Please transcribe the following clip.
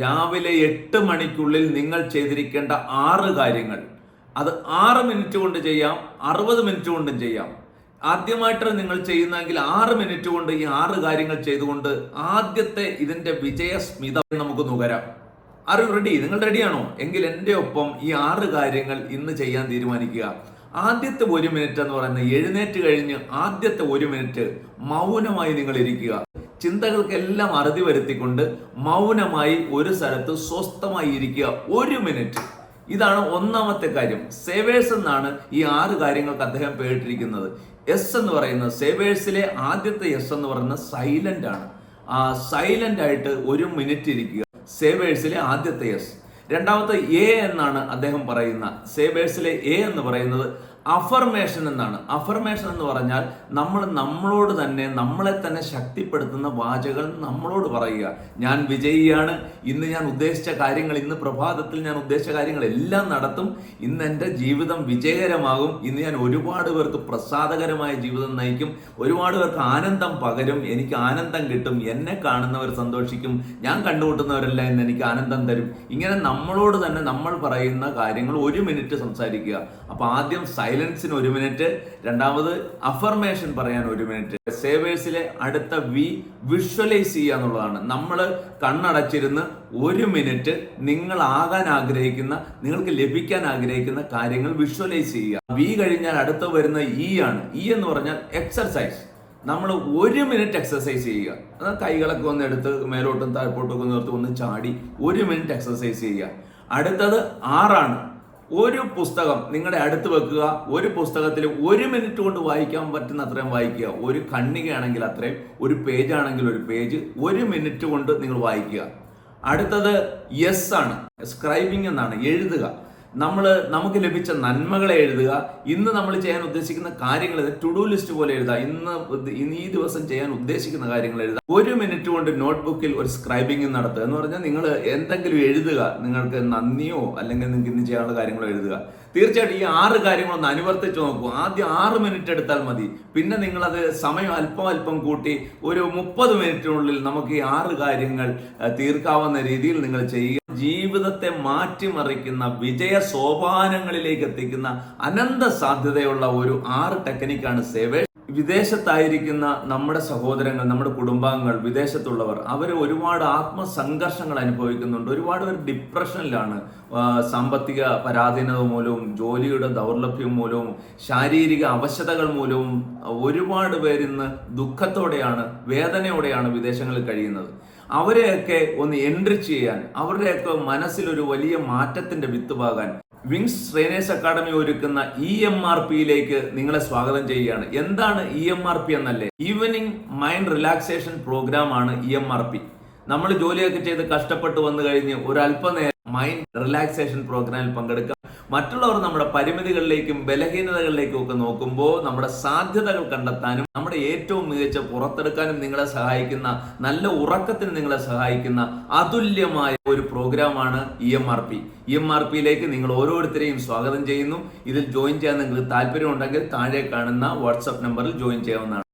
രാവിലെ എട്ട് മണിക്കുള്ളിൽ നിങ്ങൾ ചെയ്തിരിക്കേണ്ട ആറ് കാര്യങ്ങൾ. അത് ആറ് മിനിറ്റ് കൊണ്ട് ചെയ്യാം അറുപത് മിനിറ്റ് കൊണ്ടും ചെയ്യാം. ആദ്യമായിട്ട് നിങ്ങൾ ചെയ്യുന്നെങ്കിൽ ആറ് മിനിറ്റ് കൊണ്ട് ഈ ആറ് കാര്യങ്ങൾ ചെയ്തുകൊണ്ട് ആദ്യത്തെ ഇതിന്റെ വിജയസ്മിത നമുക്ക് നുകരാം. ആറ് റെഡി നിങ്ങൾ റെഡിയാണോ എങ്കിൽ എന്റെ ഒപ്പം ഈ ആറ് കാര്യങ്ങൾ ഇന്ന് ചെയ്യാൻ തീരുമാനിക്കുക. ആദ്യത്തെ ഒരു മിനിറ്റ് എന്ന് പറയുന്നത് എഴുന്നേറ്റ് കഴിഞ്ഞ് ആദ്യത്തെ ഒരു മിനിറ്റ് മൗനമായി നിങ്ങൾ ഇരിക്കുക. ചിന്തകൾക്കെല്ലാം അറുതി വരുത്തിക്കൊണ്ട് മൗനമായി ഒരു സ്ഥലത്ത് സ്വസ്ഥമായി ഇരിക്കുക ഒരു മിനിറ്റ്. ഇതാണ് ഒന്നാമത്തെ കാര്യം. സേവേഴ്സ് എന്നാണ് ഈ ആറ് കാര്യങ്ങൾക്ക് അദ്ദേഹം പേരിട്ടിരിക്കുന്നത്. എസ് എന്ന് പറയുന്നത് സേവേഴ്സിലെ ആദ്യത്തെ എസ് എന്ന് പറയുന്നത് സൈലന്റ് ആണ്. ആ സൈലന്റ് ആയിട്ട് ഒരു മിനിറ്റ് ഇരിക്കുക. സേവേഴ്സിലെ ആദ്യത്തെ എസ് രണ്ടാമത്തെ എ എന്നാണ് അദ്ദേഹം പറയുന്ന സേവേഴ്സിലെ എ എന്ന് പറയുന്നത് അഫർമേഷൻ എന്നാണ്. അഫർമേഷൻ എന്ന് പറഞ്ഞാൽ നമ്മൾ നമ്മളോട് തന്നെ നമ്മളെ തന്നെ ശക്തിപ്പെടുത്തുന്ന വാചകൾ നമ്മളോട് പറയുക. ഞാൻ വിജയിയാണ്. ഇന്ന് ഞാൻ ഉദ്ദേശിച്ച കാര്യങ്ങൾ ഇന്ന് പ്രഭാതത്തിൽ ഞാൻ ഉദ്ദേശിച്ച കാര്യങ്ങൾ എല്ലാം നടത്തും. ഇന്ന് എന്റെ ജീവിതം വിജയകരമാകും. ഇന്ന് ഞാൻ ഒരുപാട് പേർക്ക് പ്രസാദകരമായ ജീവിതം നയിക്കും. ഒരുപാട് പേർക്ക് ആനന്ദം പകരും. എനിക്ക് ആനന്ദം കിട്ടും. എന്നെ കാണുന്നവർ സന്തോഷിക്കും. ഞാൻ കണ്ടുമുട്ടുന്നവരെല്ലാം ഇന്ന് എനിക്ക് ആനന്ദം തരും. ഇങ്ങനെ നമ്മളോട് തന്നെ നമ്മൾ പറയുന്ന കാര്യങ്ങൾ ഒരു മിനിറ്റ് സംസാരിക്കുക. അപ്പൊ ആദ്യം സൈലൻസിന് ഒരു മിനിറ്റ് രണ്ടാമത് അഫർമേഷൻ പറയാൻ ഒരു മിനിറ്റ് സേവേഴ്സിലെ അടുത്ത വി വിഷ്വലൈസ് ചെയ്യുക എന്നുള്ളതാണ്. നമ്മൾ കണ്ണടച്ചിരുന്ന് ഒരു മിനിറ്റ് നിങ്ങൾ ആകാൻ ആഗ്രഹിക്കുന്ന നിങ്ങൾക്ക് ലഭിക്കാൻ ആഗ്രഹിക്കുന്ന കാര്യങ്ങൾ വിഷ്വലൈസ് ചെയ്യുക. വി കഴിഞ്ഞാൽ അടുത്ത വരുന്ന ഇ ആണ്. ഇ എന്ന് പറഞ്ഞാൽ എക്സർസൈസ് നമ്മൾ ഒരു മിനിറ്റ് എക്സസൈസ് ചെയ്യുക. അതായത് കൈകളൊക്കെ ഒന്ന് എടുത്ത് മേലോട്ടും താഴ്പോട്ടും ഒക്കെ നിർത്തി ഒന്ന് ചാടി ഒരു മിനിറ്റ് എക്സസൈസ് ചെയ്യുക. അടുത്തത് ആറാണ് ഒരു പുസ്തകം നിങ്ങളുടെ അടുത്ത് വെക്കുക ഒരു പുസ്തകത്തിൽ ഒരു മിനിറ്റ് കൊണ്ട് വായിക്കാൻ പറ്റുന്ന അത്രയും വായിക്കുക. ഒരു ഖണ്ണികയാണെങ്കിൽ അത്രയും ഒരു പേജ് ആണെങ്കിൽ ഒരു പേജ് ഒരു മിനിറ്റ് കൊണ്ട് നിങ്ങൾ വായിക്കുക. അടുത്തത് യെസ് ആണ്. സ്ക്രൈബിംഗ് എന്നാണ്. എഴുതുക. നമ്മൾ നമുക്ക് ലഭിച്ച നന്മകളെ എഴുതുക. ഇന്ന് നമ്മൾ ചെയ്യാൻ ഉദ്ദേശിക്കുന്ന കാര്യങ്ങൾ ടു ഡു ലിസ്റ്റ് പോലെ എഴുതുക. ഇന്ന് ഈ ദിവസം ചെയ്യാൻ ഉദ്ദേശിക്കുന്ന കാര്യങ്ങൾ എഴുതുക. ഒരു മിനിറ്റ് കൊണ്ട് നോട്ട്ബുക്കിൽ ഒരു സ്ക്രൈബിംഗ് നടത്തുക. എന്ന് പറഞ്ഞാൽ നിങ്ങൾ എന്തെങ്കിലും എഴുതുക. നിങ്ങൾക്ക് നന്ദിയോ അല്ലെങ്കിൽ നിങ്ങൾക്ക് ഇന്ന് ചെയ്യാനുള്ള കാര്യങ്ങളോ എഴുതുക. തീർച്ചയായിട്ടും ഈ ആറ് കാര്യങ്ങളൊന്ന് അനുവർത്തിച്ച് നോക്കൂ. ആദ്യം ആറ് മിനിറ്റ് എടുത്താൽ മതി. പിന്നെ നിങ്ങളത് സമയം അല്പം അല്പം കൂട്ടി ഒരു മുപ്പത് മിനിറ്റിനുള്ളിൽ നമുക്ക് ഈ ആറ് കാര്യങ്ങൾ തീർക്കാവുന്ന രീതിയിൽ നിങ്ങൾ ചെയ്യുക. ജീവിതത്തെ മാറ്റിമറിക്കുന്ന വിജയ സോപാനങ്ങളിലേക്ക് എത്തിക്കുന്ന അനന്ത സാധ്യതയുള്ള ഒരു ആറ് ടെക്നിക്കാണ് സേവേഷ് വിദേശത്തായിരിക്കുന്ന നമ്മുടെ സഹോദരങ്ങൾ നമ്മുടെ കുടുംബാംഗങ്ങൾ വിദേശത്തുള്ളവർ അവർ ഒരുപാട് ആത്മസംഘർഷങ്ങൾ അനുഭവിക്കുന്നുണ്ട്. ഒരുപാട് പേർ ഡിപ്രഷനിലാണ്. സാമ്പത്തിക പരാധീനത മൂലവും ജോലിയുടെ ദൗർലഭ്യം മൂലവും ശാരീരിക അവശതകൾ മൂലവും ഒരുപാട് പേരിന്ന് ദുഃഖത്തോടെയാണ് വേദനയോടെയാണ് വിദേശങ്ങളിൽ കഴിയുന്നത്. അവരെയൊക്കെ ഒന്ന് എൻട്രി ചെയ്യാൻ അവരുടെയൊക്കെ മനസ്സിലൊരു വലിയ മാറ്റത്തിന്റെ വിത്തുപാകാൻ വിങ്സ് ട്രെയിനേഴ്സ് അക്കാഡമി ഒരുക്കുന്ന ഇ എം ആർ പിയിലേക്ക് നിങ്ങളെ സ്വാഗതം ചെയ്യുകയാണ്. എന്താണ് ഇ എം ആർ പി എന്നല്ലേ? ഈവനിങ് മൈൻഡ് റിലാക്സേഷൻ പ്രോഗ്രാം ആണ് ഇ എം ആർ പി നമ്മൾ ജോലിയൊക്കെ ചെയ്ത് കഷ്ടപ്പെട്ട് വന്നു കഴിഞ്ഞ് ഒരു അല്പനേരം മൈൻഡ് റിലാക്സേഷൻ പ്രോഗ്രാമിൽ പങ്കെടുക്കാം. മറ്റുള്ളവർ നമ്മുടെ പരിമിതികളിലേക്കും ബലഹീനതകളിലേക്കും ഒക്കെ നോക്കുമ്പോൾ നമ്മുടെ സാധ്യതകൾ കണ്ടെത്താനും നമ്മുടെ ഏറ്റവും മികച്ച പുറത്തെടുക്കാനും നിങ്ങളെ സഹായിക്കുന്ന നല്ല ഉറക്കത്തിന് നിങ്ങളെ സഹായിക്കുന്ന അതുല്യമായ ഒരു പ്രോഗ്രാമാണ് E M R P E M R പിയിലേക്ക് നിങ്ങൾ ഓരോരുത്തരെയും സ്വാഗതം ചെയ്യുന്നു. ഇതിൽ ജോയിൻ ചെയ്യാൻ നിങ്ങൾക്ക് താല്പര്യമുണ്ടെങ്കിൽ താഴെ കാണുന്ന വാട്സപ്പ് നമ്പറിൽ ജോയിൻ ചെയ്യാവുന്നതാണ്.